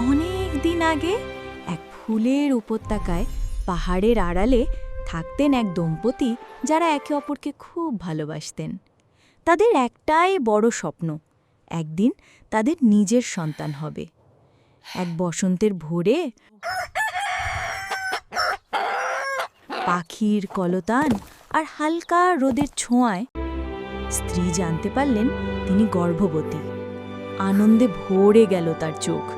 অনেক দিন আগে এক ফুলের উপত্যকায় পাহাড়ের আড়ালে থাকতেন এক দম্পতি যারা একে অপরকে খুব ভালোবাসতেন। তাদের একটাই বড় স্বপ্ন, একদিন তাদের নিজের সন্তান হবে। এক বসন্তের ভোরে পাখির কলতান আর হালকা রোদের ছোঁয়ায় স্ত্রী জানতে পারলেন তিনি গর্ভবতী। আনন্দে ভরে গেল তার চোখ।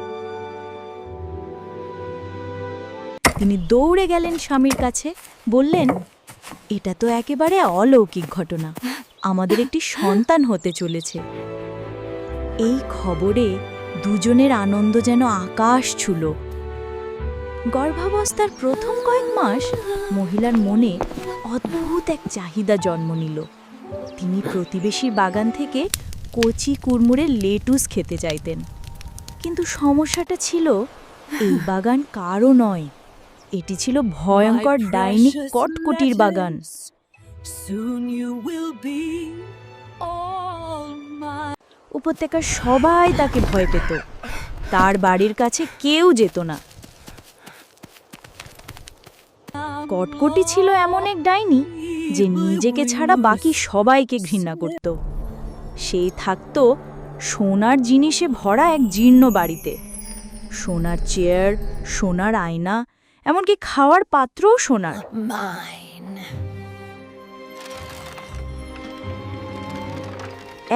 তিনি দৌড়ে গেলেন স্বামীর কাছে, বললেন, এটা তো একেবারে অলৌকিক ঘটনা। আমাদের একটি সন্তান হতে চলেছে। এই খবরে দুজনের আনন্দ যেন আকাশ ছুল। গর্ভাবস্থার প্রথম কয়েক মাস মহিলার মনে অদ্ভুত এক চাহিদা জন্ম নিল। তিনি প্রতিবেশীর বাগান থেকে কচি কুড়মুড়ের লেটুস খেতে চাইতেন। কিন্তু সমস্যাটা ছিল, এই বাগান কারও নয়। এটি ছিল ভয়ঙ্কর ডাইনি কটকটির বাগান. উপত্যকার সবাই তাকে ভয় পেত। তার বাড়ির কাছে কেউ যেত না। কটকটি ছিল এমন এক ডাইনি যে নিজেকে ছাড়া বাকি সবাইকে ঘৃণা করত। সে থাকত সোনার জিনিসে ভরা এক জীর্ণ বাড়িতে। সোনার চেয়ার সোনার আয়না এমনকি খাওয়ার পাত্রও সোনার.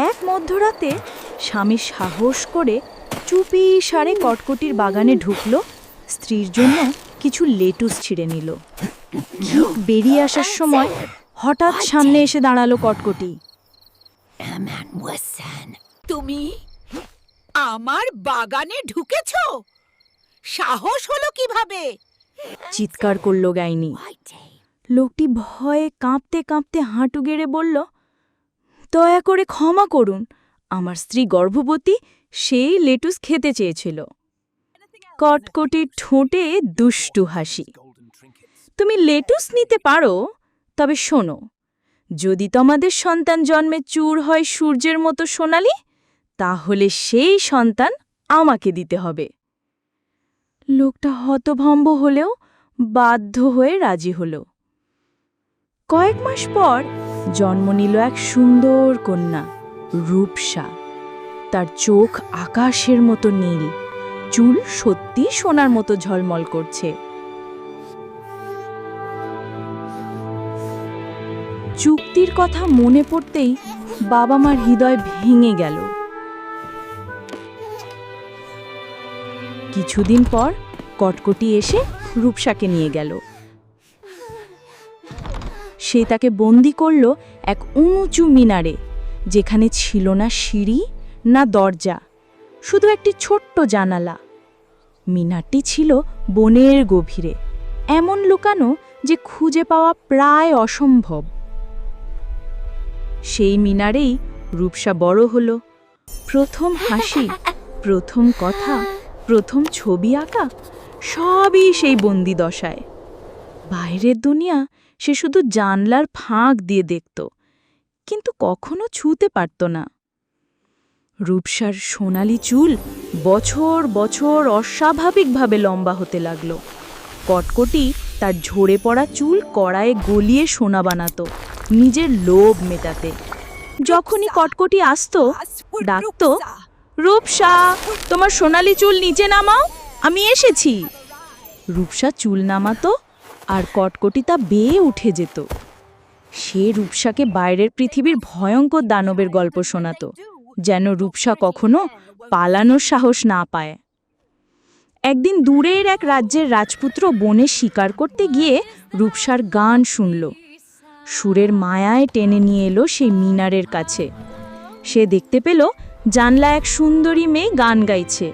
এক মধ্যরাতে স্বামী সাহস করে চুপি সারে কটকটির বাগানে ঢুকলো। স্ত্রীর জন্য কিছু লেটুস ছিঁড়ে নিল। বেরিয়ে আসার সময় হঠাৎ সামনে এসে দাঁড়াল কটকটি। তুমি আমার বাগানে ঢুকেছো? সাহস হলো কীভাবে? চিৎকার করল গাইনি। লোকটি ভয়ে কাঁপতে কাঁপতে হাঁটু গেড়ে বলল, দয়া করে ক্ষমা করুন, আমার স্ত্রী গর্ভবতী, সেই লেটুস খেতে চেয়েছিল। কটকটির ঠোঁটে দুষ্টু হাসি। তুমি লেটুস নিতে পারো, তবে শোনো, যদি তোমাদের সন্তান জন্মে চূর হয় সূর্যের মতো সোনালি, তাহলে সেই সন্তান আমাকে দিতে হবে। লোকটা হতভম্ব হলেও বাধ্য হয়ে রাজি হল। কয়েক মাস পর জন্ম নিল এক সুন্দর কন্যা, রূপসা। তার চোখ আকাশের মতো নীল, চুল সত্যি সোনার মতো ঝলমল করছে। চুক্তির কথা মনে পড়তেই বাবা মার হৃদয় ভেঙে গেল। কিছুদিন পর কটকটি এসে রূপসাকে নিয়ে গেল। সে তাকে বন্দি করল এক উঁচু মিনারে, যেখানে ছিল না সিঁড়ি, না দরজা, শুধু একটি ছোট্ট জানালা। মিনারটি ছিল বনের গভীরে, এমন লুকানো যে খুঁজে পাওয়া প্রায় অসম্ভব। সেই মিনারেই রূপসা বড় হলো। প্রথম হাসি, প্রথম কথা প্রথম ছবি আঁকা সবই সেই বন্দি দশায়। বাইরের দুনিয়া সে শুধু জানলার ফাঁক দিয়ে দেখত, কিন্তু কখনো ছুঁতে পারত না। রূপসার সোনালি চুল বছর বছর অস্বাভাবিকভাবে লম্বা হতে লাগল। কটকটি তার ঝরে পড়া চুল কড়ায়ে গলিয়ে সোনা বানাতো, নিজের লোভ মেটাতে। যখনই কটকটি আসতো, ডাকতো রূপসা, তোমার সোনালি চুল নিচে নামাও, আমি এসেছি। রূপসা চুল নামাতো আর কটকটি তা বেয়ে উঠে যেত। সে রূপসাকে বাইরের পৃথিবীর ভয়ঙ্কর দানবের গল্প শোনাতো, যেন রূপসা কখনো পালানোর সাহস না পায়। একদিন দূরের এক রাজ্যের রাজপুত্র বনে শিকার করতে গিয়ে রূপসার গান শুনল। সুরের মায়ায় টেনে নিয়ে এলো সেই মিনারের কাছে। সে দেখতে পেল জানলা এক সুন্দরী মেয়ে গান গাইছে।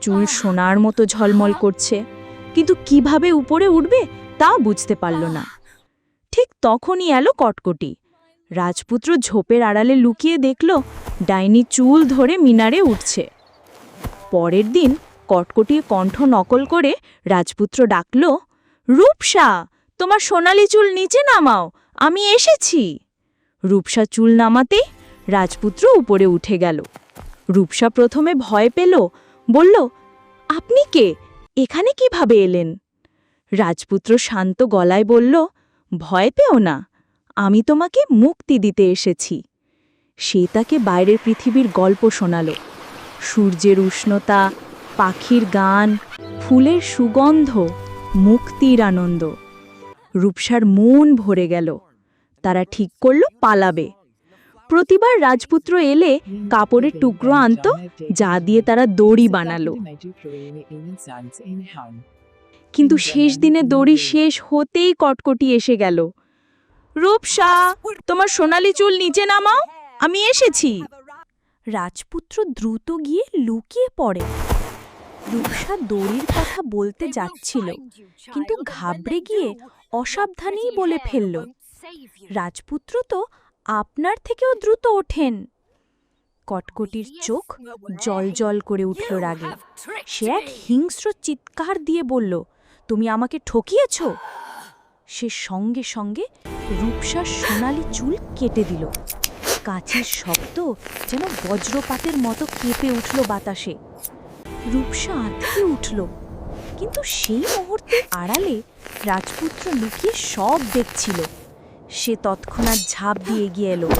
চুল সোনার মতো ঝলমল করছে। কিন্তু কীভাবে উপরে উঠবে তা বুঝতে পারল না। ঠিক তখনই এলো কটকটি। রাজপুত্র ঝোপের আড়ালে লুকিয়ে দেখল ডাইনি চুল ধরে মিনারে উঠছে। পরের দিন কটকটির কণ্ঠ নকল করে রাজপুত্র ডাকল, রূপসা, তোমার সোনালি চুল নিচে নামাও, আমি এসেছি। রূপসা চুল নামাতেই রাজপুত্র উপরে উঠে গেল। রূপসা প্রথমে ভয় পেল, বলল, আপনি কে? এখানে কীভাবে এলেন? রাজপুত্র শান্ত গলায় বলল, ভয় পেও না, আমি তোমাকে মুক্তি দিতে এসেছি। সে তাকে বাইরের পৃথিবীর গল্প শোনাল। সূর্যের উষ্ণতা, পাখির গান, ফুলের সুগন্ধ, মুক্তির আনন্দ। রূপসার মন ভরে গেল। তারা ঠিক করল, পালাবে। প্রতিবার রাজপুত্র এলে কাপড়ের টুকরো আনত, যা দিয়ে তারা দড়ি বানালো। কিন্তু শেষ দিনে দড়ি শেষ হতেই কটকটি এসে গেল। রূপসা, তোমার সোনালি চুল নিচে নামাও, আমি এসেছি। রাজপুত্র দ্রুত গিয়ে লুকিয়ে পড়ে। রূপসা দড়ির কথা বলতে যাচ্ছিল, কিন্তু ঘাবড়ে গিয়ে অসাবধানেই বলে ফেলল, রাজপুত্র তো আপনার থেকেও দ্রুত ওঠেন। কটকটির চোখ জল জল করে উঠল রাগে। সে এক হিংস্র চিৎকার দিয়ে বলল তুমি আমাকে ঠকিয়েছ? সে সঙ্গে সঙ্গে রূপসার সোনালি চুল কেটে দিল। কাছের শব্দ যেন বজ্রপাতের মতো কেঁপে উঠল বাতাসে। রূপসা আঁতকে উঠল কিন্তু সেই মুহূর্তে আড়ালে রাজপুত্র লুকিয়ে সব দেখছিল। সে তৎক্ষণাৎ ঝাঁপ দিয়ে এগিয়ে এলো।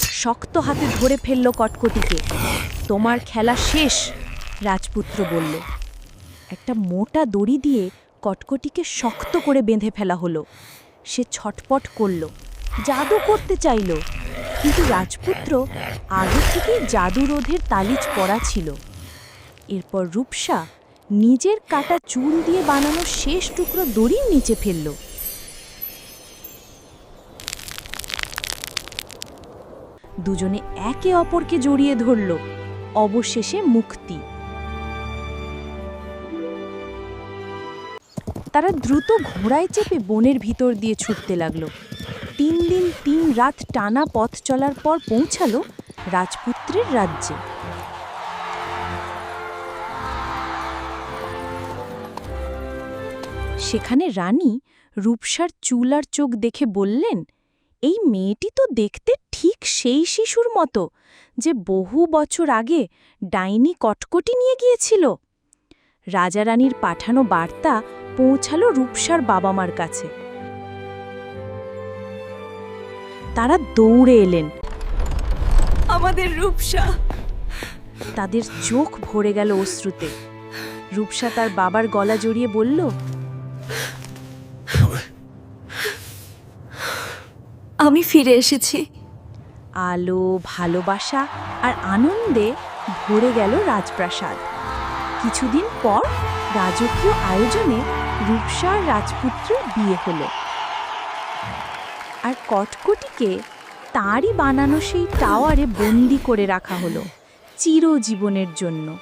শক্ত হাতে ধরে ফেলল কটকটিকে। তোমার খেলা শেষ, রাজপুত্র বলল। একটা মোটা দড়ি দিয়ে কটকটিকে শক্ত করে বেঁধে ফেলা হলো। সে ছটপট করল। জাদু করতে চাইল। কিন্তু রাজপুত্র আগে থেকেই জাদুরোধের তালিজ পড়া ছিল। এরপর রূপসা নিজের কাটা চুল দিয়ে বানানো শেষ টুকরো দড়ির নিচে ফেলল। দুজনে একে অপরকে জড়িয়ে ধরল। অবশেষে মুক্তি। তারা দ্রুত ঘোড়ায় চেপে বনের ভিতর দিয়ে ছুটতে লাগল। তিন দিন তিন রাত টানা পথ চলার পর পৌঁছালো রাজপুত্রের রাজ্যে। সেখানে রানী রূপসার চুল আর চোখ দেখে বললেন, এই মেয়েটি তো দেখতে ঠিক সেই শিশুর মতো যে বহু বছর আগে ডাইনি কটকটি নিয়ে গিয়েছিল। রাজা রানীর পাঠানো বার্তা পৌঁছালো রূপসার বাবা মার কাছে। তারা দৌড়ে এলেন। আমাদের রূপসা। তাদের চোখ ভরে গেল অশ্রুতে। রূপসা তার বাবার গলা জড়িয়ে বলল আমি ফিরে এসেছি। আলো, ভালোবাসা আর আনন্দে ভরে গেল রাজপ্রাসাদ। কিছুদিন পর রাজকীয় আয়োজনে রূপসার রাজপুত্র রাজপুত্রের বিয়ে হলো। আর কটকটিকে তারই বানানো সেই টাওয়ারে বন্দি করে রাখা হলো, চিরজীবনের জন্য।